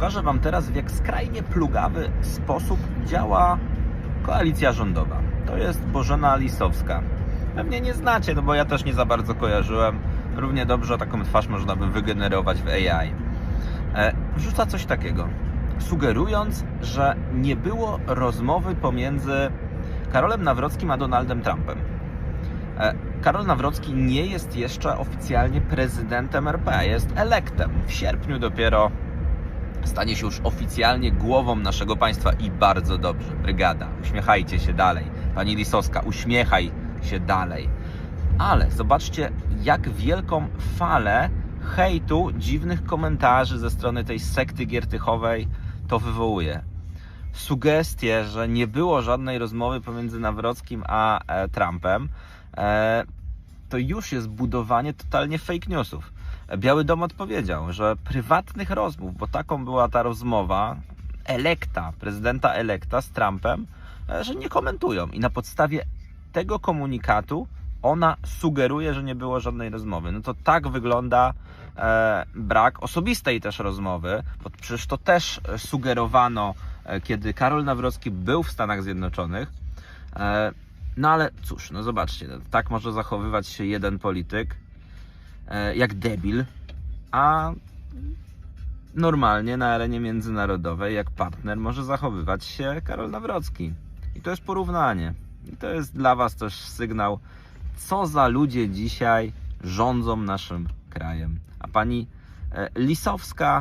Pokażę Wam teraz, w jak skrajnie plugawy sposób działa koalicja rządowa. To jest Bożena Lisowska. Pewnie nie znacie, no bo ja też nie za bardzo kojarzyłem. Równie dobrze taką twarz można by wygenerować w AI. E, wrzuca coś takiego, sugerując, że nie było rozmowy pomiędzy Karolem Nawrockim a Donaldem Trumpem. E, Karol Nawrocki nie jest jeszcze oficjalnie prezydentem RP, jest elektem. W sierpniu dopiero stanie się już oficjalnie głową naszego państwa i bardzo dobrze. Brygada, uśmiechajcie się dalej. Pani Lisowska, uśmiechaj się dalej. Ale zobaczcie, jak wielką falę hejtu, dziwnych komentarzy ze strony tej sekty giertychowej to wywołuje. Sugestie, że nie było żadnej rozmowy pomiędzy Nawrockim a e, Trumpem, e, to już jest budowanie totalnie fake newsów. Biały Dom odpowiedział, że prywatnych rozmów, bo taką była ta rozmowa elekta, prezydenta elekta z Trumpem, e, że nie komentują. I na podstawie tego komunikatu ona sugeruje, że nie było żadnej rozmowy. No to tak wygląda e, brak osobistej też rozmowy, bo przecież to też sugerowano, e, kiedy Karol Nawrocki był w Stanach Zjednoczonych. E, no ale cóż, no zobaczcie, no, tak może zachowywać się jeden polityk jak debil, a normalnie na arenie międzynarodowej jak partner może zachowywać się Karol Nawrocki. I to jest porównanie. I to jest dla Was też sygnał, co za ludzie dzisiaj rządzą naszym krajem. A pani e, Lisowska